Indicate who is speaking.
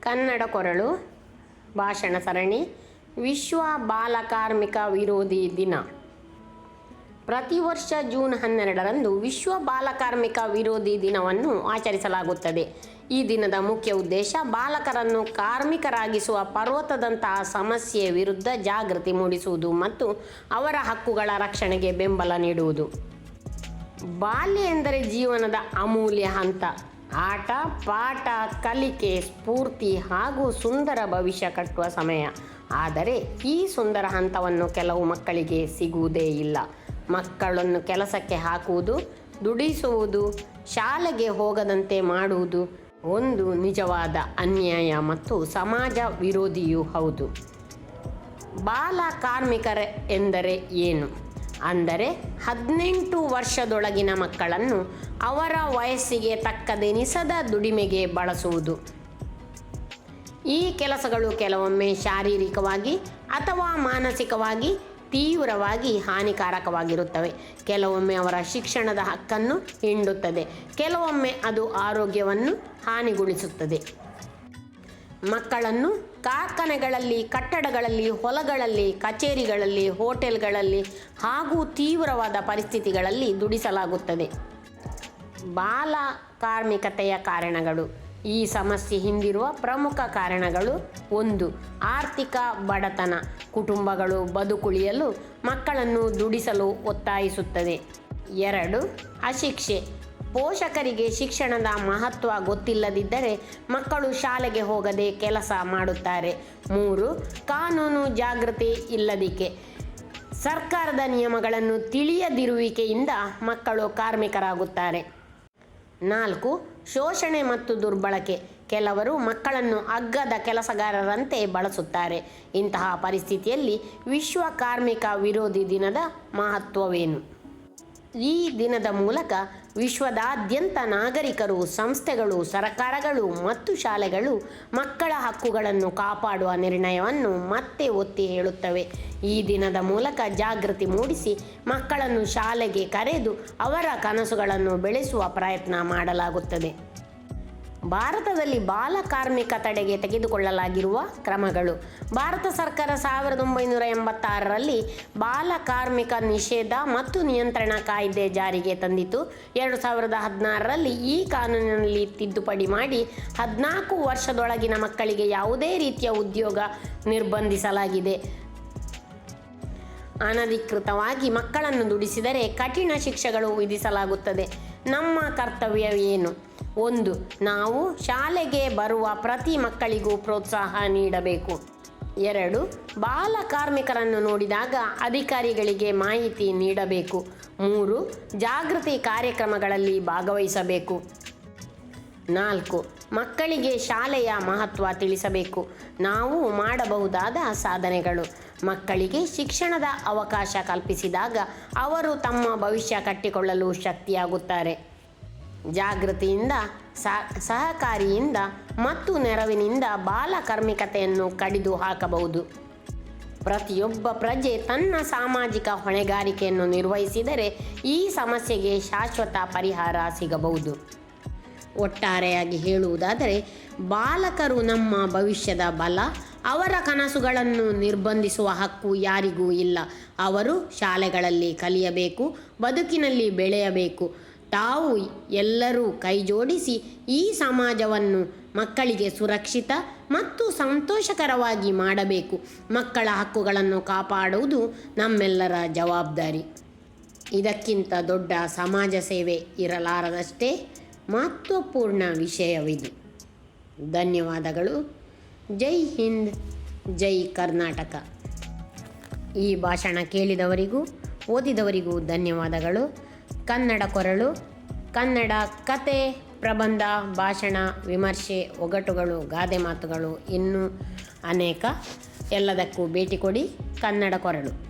Speaker 1: ಕನ್ನಡ ಕೊರಳು, ಭಾಷಣ ಸರಣಿ, ವಿಶ್ವ ಬಾಲಕಾರ್ಮಿಕ ವಿರೋಧಿ ದಿನ. ಪ್ರತಿ ವರ್ಷ ಜೂನ್ ಹನ್ನೆರಡರಂದು ವಿಶ್ವ ಬಾಲಕಾರ್ಮಿಕ ವಿರೋಧಿ ದಿನವನ್ನು ಆಚರಿಸಲಾಗುತ್ತದೆ. ಈ ದಿನದ ಮುಖ್ಯ ಉದ್ದೇಶ ಬಾಲಕರನ್ನು ಕಾರ್ಮಿಕರಾಗಿಸುವ ಪರ್ವತದಂತಹ ಸಮಸ್ಯೆಯ ವಿರುದ್ಧ ಜಾಗೃತಿ ಮೂಡಿಸುವುದು ಮತ್ತು ಅವರ ಹಕ್ಕುಗಳ ರಕ್ಷಣೆಗೆ ಬೆಂಬಲ ನೀಡುವುದು. ಬಾಲ್ಯ ಎಂದರೆ ಜೀವನದ ಅಮೂಲ್ಯ ಹಂತ. ಆಟ, ಪಾಠ, ಕಲಿಕೆ, ಸ್ಫೂರ್ತಿ ಹಾಗೂ ಸುಂದರ ಭವಿಷ್ಯ ಕಟ್ಟುವ ಸಮಯ. ಆದರೆ ಈ ಸುಂದರ ಹಂತವನ್ನು ಕೆಲವು ಮಕ್ಕಳಿಗೆ ಸಿಗುವುದೇ ಇಲ್ಲ. ಮಕ್ಕಳನ್ನು ಕೆಲಸಕ್ಕೆ ಹಾಕುವುದು, ದುಡಿಸುವುದು, ಶಾಲೆಗೆ ಹೋಗದಂತೆ ಮಾಡುವುದು ಒಂದು ನಿಜವಾದ ಅನ್ಯಾಯ ಮತ್ತು ಸಮಾಜ ವಿರೋಧಿಯೂ ಹೌದು. ಬಾಲ ಕಾರ್ಮಿಕರ ಎಂದರೆ ಏನು? ಅಂದರೆ ಹದಿನೆಂಟು ವರ್ಷದೊಳಗಿನ ಮಕ್ಕಳನ್ನು ಅವರ ವಯಸ್ಸಿಗೆ ತಕ್ಕದೆನಿಸದ ದುಡಿಮೆಗೆ ಬಳಸುವುದು. ಈ ಕೆಲಸಗಳು ಕೆಲವೊಮ್ಮೆ ಶಾರೀರಿಕವಾಗಿ ಅಥವಾ ಮಾನಸಿಕವಾಗಿ ತೀವ್ರವಾಗಿ ಹಾನಿಕಾರಕವಾಗಿರುತ್ತವೆ. ಕೆಲವೊಮ್ಮೆ ಅವರ ಶಿಕ್ಷಣದ ಹಕ್ಕನ್ನು ಹಿಂಡುತ್ತದೆ. ಕೆಲವೊಮ್ಮೆ ಅದು ಆರೋಗ್ಯವನ್ನು ಹಾನಿಗೊಳಿಸುತ್ತದೆ. ಮಕ್ಕಳನ್ನು ಕಾರ್ಖಾನೆಗಳಲ್ಲಿ, ಕಟ್ಟಡಗಳಲ್ಲಿ, ಹೊಲಗಳಲ್ಲಿ, ಕಚೇರಿಗಳಲ್ಲಿ, ಹೋಟೆಲ್ಗಳಲ್ಲಿ ಹಾಗೂ ತೀವ್ರವಾದ ಪರಿಸ್ಥಿತಿಗಳಲ್ಲಿ ದುಡಿಸಲಾಗುತ್ತದೆ. ಬಾಲ ಕಾರ್ಮಿಕತೆಯ ಕಾರಣಗಳು. ಈ ಸಮಸ್ಯೆ ಹಿಂದಿರುವ ಪ್ರಮುಖ ಕಾರಣಗಳು ಒಂದು, ಆರ್ಥಿಕ ಬಡತನ. ಕುಟುಂಬಗಳು ಬದುಕುಳಿಯಲು ಮಕ್ಕಳನ್ನು ದುಡಿಸಲು ಒತ್ತಾಯಿಸುತ್ತದೆ. ಎರಡು, ಅಶಿಕ್ಷೆ. ಪೋಷಕರಿಗೆ ಶಿಕ್ಷಣದ ಮಹತ್ವ ಗೊತ್ತಿಲ್ಲದಿದ್ದರೆ ಮಕ್ಕಳು ಶಾಲೆಗೆ ಹೋಗದೆ ಕೆಲಸ ಮಾಡುತ್ತಾರೆ. ಮೂರು, ಕಾನೂನು ಜಾಗೃತಿ ಇಲ್ಲದಿಕೆ ಸರ್ಕಾರದ ನಿಯಮಗಳನ್ನು ತಿಳಿಯದಿರುವಿಕೆಯಿಂದ ಮಕ್ಕಳು ಕಾರ್ಮಿಕರಾಗುತ್ತಾರೆ. ನಾಲ್ಕು, ಶೋಷಣೆ ಮತ್ತು ದುರ್ಬಳಕೆ. ಕೆಲವರು ಮಕ್ಕಳನ್ನು ಅಗ್ಗದ ಕೆಲಸಗಾರರಂತೆ ಬಳಸುತ್ತಾರೆ. ಇಂತಹ ಪರಿಸ್ಥಿತಿಯಲ್ಲಿ ವಿಶ್ವ ಕಾರ್ಮಿಕ ವಿರೋಧಿ ದಿನದ ಮಹತ್ವವೇನು? ಈ ದಿನದ ಮೂಲಕ ವಿಶ್ವದಾದ್ಯಂತ ನಾಗರಿಕರು, ಸಂಸ್ಥೆಗಳು, ಸರಕಾರಗಳು ಮತ್ತು ಶಾಲೆಗಳು ಮಕ್ಕಳ ಹಕ್ಕುಗಳನ್ನು ಕಾಪಾಡುವ ನಿರ್ಣಯವನ್ನು ಮತ್ತೆ ಒತ್ತಿ ಹೇಳುತ್ತವೆ. ಈ ದಿನದ ಮೂಲಕ ಜಾಗೃತಿ ಮೂಡಿಸಿ ಮಕ್ಕಳನ್ನು ಶಾಲೆಗೆ ಕರೆದು ಅವರ ಕನಸುಗಳನ್ನು ಬೆಳೆಸುವ ಪ್ರಯತ್ನ ಮಾಡಲಾಗುತ್ತದೆ. ಭಾರತದಲ್ಲಿ ಬಾಲ ಕಾರ್ಮಿಕ ತಡೆಗೆ ತೆಗೆದುಕೊಳ್ಳಲಾಗಿರುವ ಕ್ರಮಗಳು. ಭಾರತ ಸರ್ಕಾರ ಸಾವಿರದ ಒಂಬೈನೂರ ಎಂಬತ್ತಾರರಲ್ಲಿ ಬಾಲ ಕಾರ್ಮಿಕ ನಿಷೇಧ ಮತ್ತು ನಿಯಂತ್ರಣ ಕಾಯ್ದೆ ಜಾರಿಗೆ ತಂದಿತು ಎರಡು ಸಾವಿರದ ಹದಿನಾರರಲ್ಲಿ ಈ ಕಾನೂನಿನಲ್ಲಿ ತಿದ್ದುಪಡಿ ಮಾಡಿ ಹದಿನಾಲ್ಕು ವರ್ಷದೊಳಗಿನ ಮಕ್ಕಳಿಗೆ ಯಾವುದೇ ರೀತಿಯ ಉದ್ಯೋಗ ನಿರ್ಬಂಧಿಸಲಾಗಿದೆ. ಅನಧಿಕೃತವಾಗಿ ಮಕ್ಕಳನ್ನು ದುಡಿಸಿದರೆ ಕಠಿಣ ಶಿಕ್ಷೆಗಳು ವಿಧಿಸಲಾಗುತ್ತದೆ. ನಮ್ಮ ಕರ್ತವ್ಯವೇನು ಒಂದು, ನಾವು ಶಾಲೆಗೆ ಬರುವ ಪ್ರತಿ ಮಕ್ಕಳಿಗೂ ಪ್ರೋತ್ಸಾಹ ನೀಡಬೇಕು. ಎರಡು, ಬಾಲ ಕಾರ್ಮಿಕರನ್ನು ನೋಡಿದಾಗ ಅಧಿಕಾರಿಗಳಿಗೆ ಮಾಹಿತಿ ನೀಡಬೇಕು. ಮೂರು, ಜಾಗೃತಿ ಕಾರ್ಯಕ್ರಮಗಳಲ್ಲಿ ಭಾಗವಹಿಸಬೇಕು. ನಾಲ್ಕು, ಮಕ್ಕಳಿಗೆ ಶಾಲೆಯ ಮಹತ್ವ ತಿಳಿಸಬೇಕು. ನಾವು ಮಾಡಬಹುದಾದ ಸಾಧನೆಗಳು. ಮಕ್ಕಳಿಗೆ ಶಿಕ್ಷಣದ ಅವಕಾಶ ಕಲ್ಪಿಸಿದಾಗ ಅವರು ತಮ್ಮ ಭವಿಷ್ಯ ಕಟ್ಟಿಕೊಳ್ಳಲು ಶಕ್ತಿಯಾಗುತ್ತಾರೆ. ಜಾಗೃತಿಯಿಂದ ಸಹಕಾರಿಯಿಂದ ಮತ್ತು ನೆರವಿನಿಂದ ಬಾಲ ಕಾರ್ಮಿಕತೆಯನ್ನು ಕಡಿದು ಹಾಕಬಹುದು. ಪ್ರತಿಯೊಬ್ಬ ಪ್ರಜೆ ತನ್ನ ಸಾಮಾಜಿಕ ಹೊಣೆಗಾರಿಕೆಯನ್ನು ನಿರ್ವಹಿಸಿದರೆ ಈ ಸಮಸ್ಯೆಗೆ ಶಾಶ್ವತ ಪರಿಹಾರ ಸಿಗಬಹುದು. ಒಟ್ಟಾರೆಯಾಗಿ ಹೇಳುವುದಾದರೆ, ಬಾಲಕರು ನಮ್ಮ ಭವಿಷ್ಯದ ಬಲ, ಅವರ ಕನಸುಗಳನ್ನು ನಿರ್ಬಂಧಿಸುವ ಹಕ್ಕು ಯಾರಿಗೂ ಇಲ್ಲ. ಅವರು ಶಾಲೆಗಳಲ್ಲಿ ಕಲಿಯಬೇಕು, ಬದುಕಿನಲ್ಲಿ ಬೆಳೆಯಬೇಕು. ತಾವು ಎಲ್ಲರೂ ಕೈಜೋಡಿಸಿ ಈ ಸಮಾಜವನ್ನು ಮಕ್ಕಳಿಗೆ ಸುರಕ್ಷಿತ ಮತ್ತು ಸಂತೋಷಕರವಾಗಿ ಮಾಡಬೇಕು. ಮಕ್ಕಳ ಹಕ್ಕುಗಳನ್ನು ಕಾಪಾಡುವುದು ನಮ್ಮೆಲ್ಲರ ಜವಾಬ್ದಾರಿ. ಇದಕ್ಕಿಂತ ದೊಡ್ಡ ಸಮಾಜ ಸೇವೆ ಇರಲಾರದಷ್ಟೇ ಮಹತ್ವಪೂರ್ಣ ವಿಷಯವಿದು. ಧನ್ಯವಾದಗಳು. ಜೈ ಹಿಂದ್, ಜೈ ಕರ್ನಾಟಕ. ಈ ಭಾಷಣ ಕೇಳಿದವರಿಗೂ, ಓದಿದವರಿಗೂ ಧನ್ಯವಾದಗಳು. ಕನ್ನಡ ಕೊರಳು, ಕನ್ನಡ ಕತೆ, ಪ್ರಬಂಧ, ಭಾಷಣ, ವಿಮರ್ಶೆ, ಒಗಟುಗಳು, ಗಾದೆ ಮಾತುಗಳು ಇನ್ನೂ ಅನೇಕ. ಎಲ್ಲದಕ್ಕೂ ಭೇಟಿ ಕೊಡಿ ಕನ್ನಡ ಕೊರಳು.